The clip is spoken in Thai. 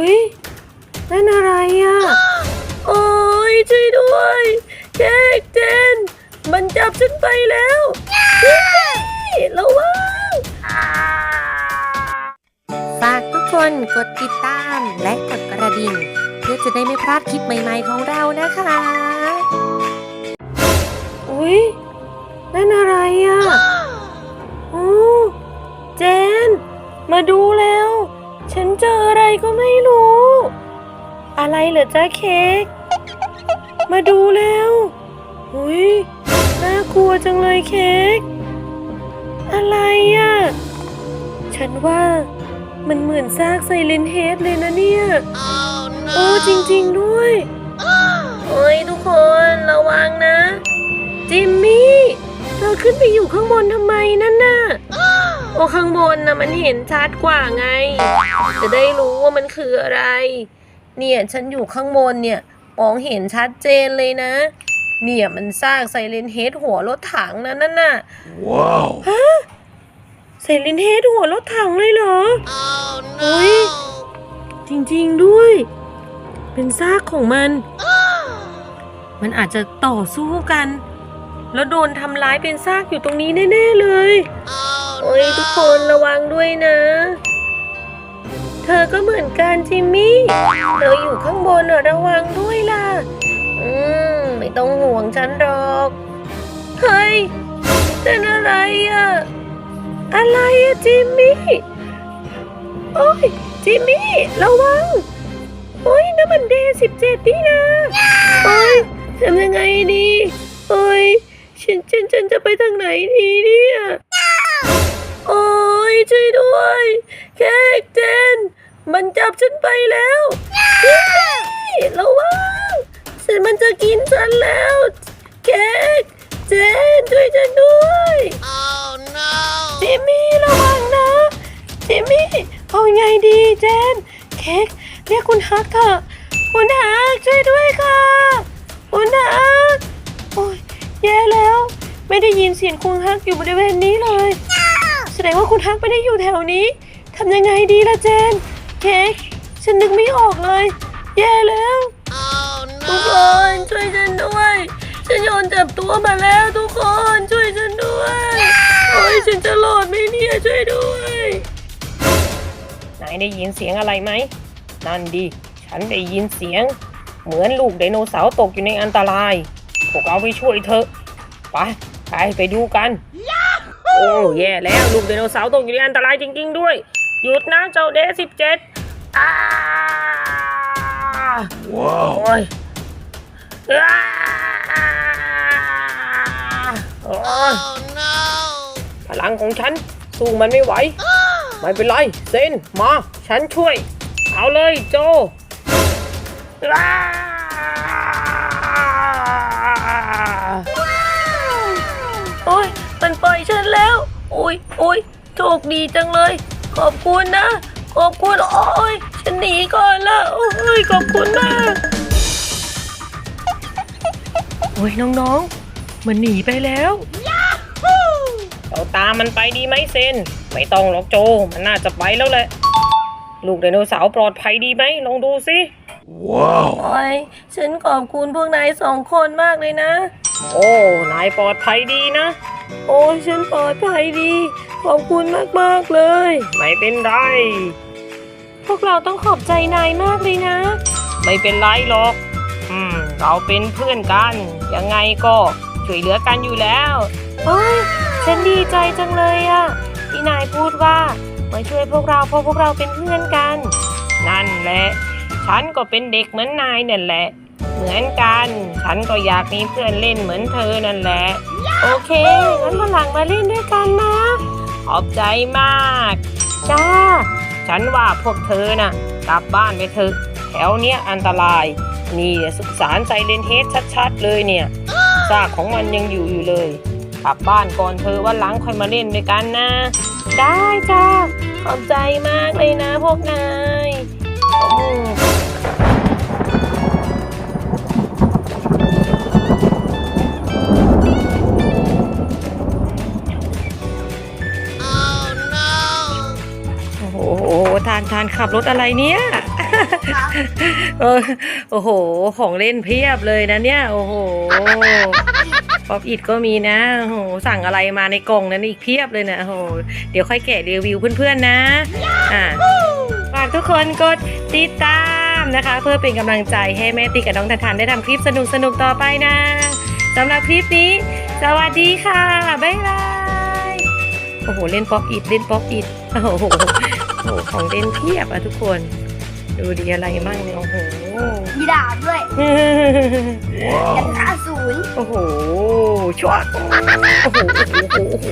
อุ้ยนั่นอะไรอะ โอ้ยช่วยด้วยเค้กเจน มันจับฉันไปแล้วระวังฝากทุกคนกดติดตามและกดกระดิ่ง เพื่อจะได้ไม่พลาดคลิปใหม่ ๆของเรานะคะ อุ๊ยนั่นอะไรอะโอ้เจน มาดูแล้ว ก็ไม่รู้ อะไรเหรอจ้าเค้ก มาดูแล้วอุ๊ยน่ากลัวจังเลยเค้ก อะไรอะ ฉันว่ามันเหมือนซากไซเลนเฮดเลยนะเนี่ยโอ้จริงๆด้วย โอ้ยทุกคนระวังนะ จิมมี่ เธอขึ้นไปอยู่ข้างบนทำไมนั่นน่ะ โอ้ข้างบนนะมันเห็นชัดกว่าไง จะได้รู้ว่ามันคืออะไร เนี่ยฉันอยู่ข้างบนเนี่ยมองเห็นชัดเจนเลยนะ เนี่ยมันซากไซเลนเฮดหัวรถถังนะนั่นน่ะ Wow. ไซเลนเฮดหัวรถถังเลยเหรอโอ้ยจริงๆด้วย เป็นซากของมัน มันอาจจะต่อสู้กัน แล้วโดนทำร้ายเป็นซากอยู่ตรงนี้แน่ ๆ เลย โอ้ยทุกคนระวังด้วยนะ เธอก็เหมือนกันจิมมี่เธออยู่ข้างบนอะระวังด้วยล่ะ อืมไม่ต้องห่วงฉันหรอก เฮ้ยเป็นอะไรอะอะไรอะจิมมี่โอ้ยจิมมี่ระวังโอ้ยนั่นมันเดย์สิบเจ็ดนี่นะโอ้ยทำยังไงดีโอ้ยฉันฉันฉันจะไปทางไหนดีเนี่ย ช่วยด้วย เค้กเจน มันจับฉันไปแล้วจิมมี่ระวังฉันมันจะกินฉันแล้ว เค้กเจนช่วยฉันด้วย Oh no. จิมมี่ระวังนะ จิมมี่เอาไงดีเจน เค้กเรียกคุณฮักเถอะคุณฮักช่วยด้วยค่ะคุณฮักโอ้ยแย่แล้ว ไม่ได้ยินเสียงคุณฮักอยู่บริเวณนี้เลย แสดงว่าคุณฮักไม่ได้อยู่แถวนี้ทำยังไงดีล่ะเจน เค้กฉันนึกไม่ออกเลย แย่แล้ว Oh ทุก no. คนช่วยฉันด้วย ฉันโยนจับตัวมาแล้วทุกคนช่วยฉันด้วยโอ้ยฉันจะรอดไหมเนี่ยช่วยด้วยนายได้ยินเสียงอะไรไหมนั่นดิฉันได้ยินเสียง เหมือนลูกไดโนเสาร์ตกอยู่ในอันตรายพวกเราไปช่วยเถอะไปไปไปดูกัน โอ้แย่แล้วลูกไดโนเสาร์ตกอยู่ในอันตรายจริง ๆ ด้วย หยุดนะเจ้าเดสิบเจ็ดอ้า Wow. โอ้ยอ้าโอ้ยพลังของฉันสู้มันไม่ไหว ไม่เป็นไรเซนมา ฉันช่วย เอาเลยโจอ้าโอ้ย มันปล่อยฉันแล้วโอ้ยโอ้ยโชคดีจังเลย ขอบคุณนะ ขอบคุณ โอ้ยฉันหนีก่อนละโอ้ยขอบคุณมากโอ้ยน้องๆ มันหนีไปแล้วเราตามมันไปดีไหมเซน ไม่ต้องหรอกโจ มันน่าจะไปแล้วแหละ ลูกไดโนเสาร์ปลอดภัยดีไหมลองดูสิ Wow. โอ้ยฉันขอบคุณพวกนายสองคนมากเลยนะ โอ้ นายปลอดภัยดีนะ โอ้ยฉันปลอดภัยดี ขอบคุณมาก ๆ เลย ไม่เป็นไร พวกเราต้องขอบใจนายมากเลยนะ ไม่เป็นไรหรอก อืม เราเป็นเพื่อนกัน ยังไงก็ช่วยเหลือกันอยู่แล้วโอ้ยฉันดีใจจังเลยอะที่นายพูดว่ามาช่วยพวกเราเพราะพวกเราเป็นเพื่อนกัน นั่นแหละ ฉันก็เป็นเด็กเหมือนนายนั่นแหละ เหมือนกัน ฉันก็อยากมีเพื่อนเล่นเหมือนเธอนั่นแหละ โอเค งั้นมาหลังมาเล่นด้วยกันนะ ขอบใจมาก จ้า ฉันว่าพวกเธอน่ะ กลับบ้านไปเถอะ แถวเนี้ยอันตราย นี่สุสานไซเลนเฮดชัดๆ เลยเนี่ยซากของมันยังอยู่อยู่เลย กลับบ้านก่อนเธอวันหลังค่อยมาเล่นด้วยกันนะ ได้จ้า ขอบใจมากเลยนะพวกนายาานทานขับรถอะไรเนี่ยเออโอ้โห ของเล่นเพียบเลยนะเนี่ย โอ้โหป๊อปอิดก็มีนะโอ้โหสั่งอะไรมาในกล่องนั้นอีกเพียบเลยนะโอ้โห เดี๋ยวค่อยแกะรีวิวเพื่อนๆนะ อ่าฝากทุกคนกดติดตามนะคะ เพื่อเป็นกำลังใจให้แม่ติ๊กกับน้องทันทันได้ทำคลิปสนุกๆต่อไปนะสำหรับคลิปนี้ สวัสดีค่ะ บ๊ายบาย โอ้โห เล่นป๊อปอิดเล่นป๊อปอิดโอ้โหโอ้โหของเล่นเพียบอะทุกคน ดูดีอะไรมั่งเนี่ยโอ้โหมีดาบด้วย Wow. ยันห้าศูนย์โอ้โหชวกโอ้โหโอ้โหโอ้โหโอ้โห